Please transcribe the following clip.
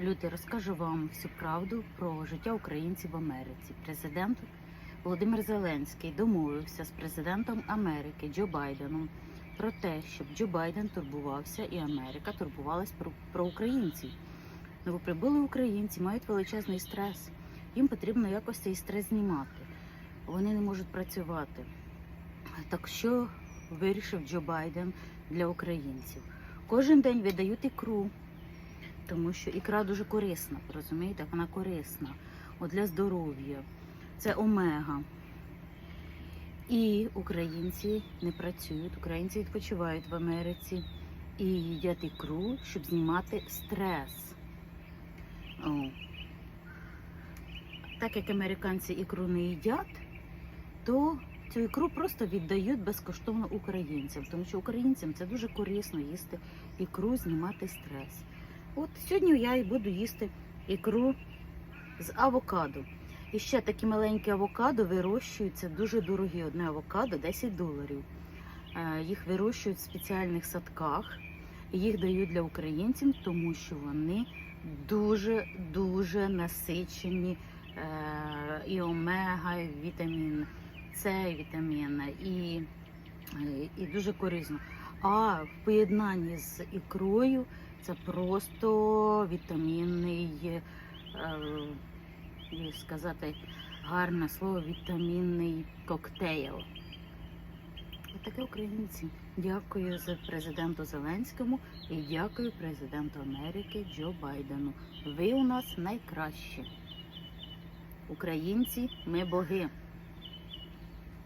Люди, розкажу вам всю правду про життя українців в Америці. Президент Володимир Зеленський домовився з президентом Америки Джо Байденом про те, щоб Джо Байден турбувався і Америка турбувалась про, про українців. Новоприбули українці мають величезний стрес. Їм потрібно якось цей стрес знімати. Вони не можуть працювати. Так що вирішив Джо Байден для українців? Кожен день видають ікру, тому що ікра дуже корисна, розумієте, вона корисна От для здоров'я. Це омега. І українці не працюють, українці відпочивають в Америці і їдять ікру, щоб знімати стрес. О. Так як американці ікру не їдять, то цю ікру просто віддають безкоштовно українцям, тому що українцям це дуже корисно їсти ікру, знімати стрес. От сьогодні я і буду їсти ікру з авокадо. І ще такі маленькі авокадо вирощуються дуже дорогі. Одне авокадо 10 доларів. Е, Їх вирощують в спеціальних садках. Їх дають для українців, тому що вони дуже дуже насичені е, і омега, і вітамін С, і вітамін і, е, і дуже корисно. А в поєднанні з ікрою це просто вітамінний, е, сказати, гарне слово, вітамінний коктейль. Отаке українці. Дякую президенту Зеленському і дякую президенту Америки Джо Байдену. Ви у нас найкращі. Українці, ми боги.